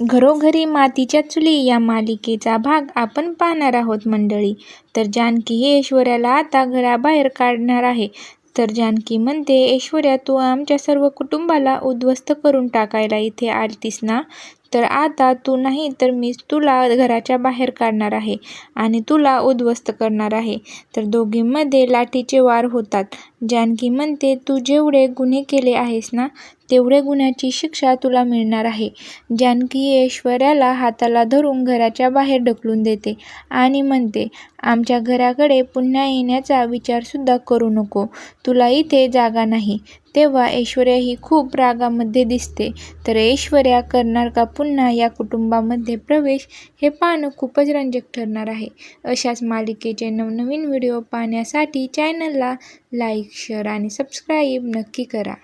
घरोघरी मातीच्या चुली या मालिकेचा भाग आपण पाहणार आहोत मंडळी. तर जानकी हे ऐश्वर्याला आता घराबाहेर काढणार आहे. तर जानकी म्हणते ऐश्वर्या तू आमच्या सर्व कुटुंबाला उद्ध्वस्त करून टाकायला इथे आलतीस ना? तर आता तू नाही तर मी तुला घराच्या बाहेर काढणार आहे आणि तुला उद्ध्वस्त करणार आहे. तर दोघींमध्ये लाठीचे वार होतात. जानकी म्हणते तू जेवढे गुन्हे केले आहेस ना तेवढे गुन्ह्याची शिक्षा तुला मिळणार आहे. जानकी ऐश्वर्याला हाताला धरून घराच्या बाहेर ढकलून देते आणि म्हणते आमच्या घराकडे पुन्हा येण्याचा विचारसुद्धा करू नको. तुला इथे जागा नाही. तेव्हा ऐश्वर्या ही खूप रागामध्ये दिसते. तर ऐश्वर्या करणार का पुन्हा या कुटुंबामध्ये प्रवेश हे पाहणं खूपच रंजक ठरणार आहे. अशाच मालिकेचे नवनवीन व्हिडिओ पाहण्यासाठी चॅनलला लाईक शेअर आणि सबस्क्राईब नक्की करा.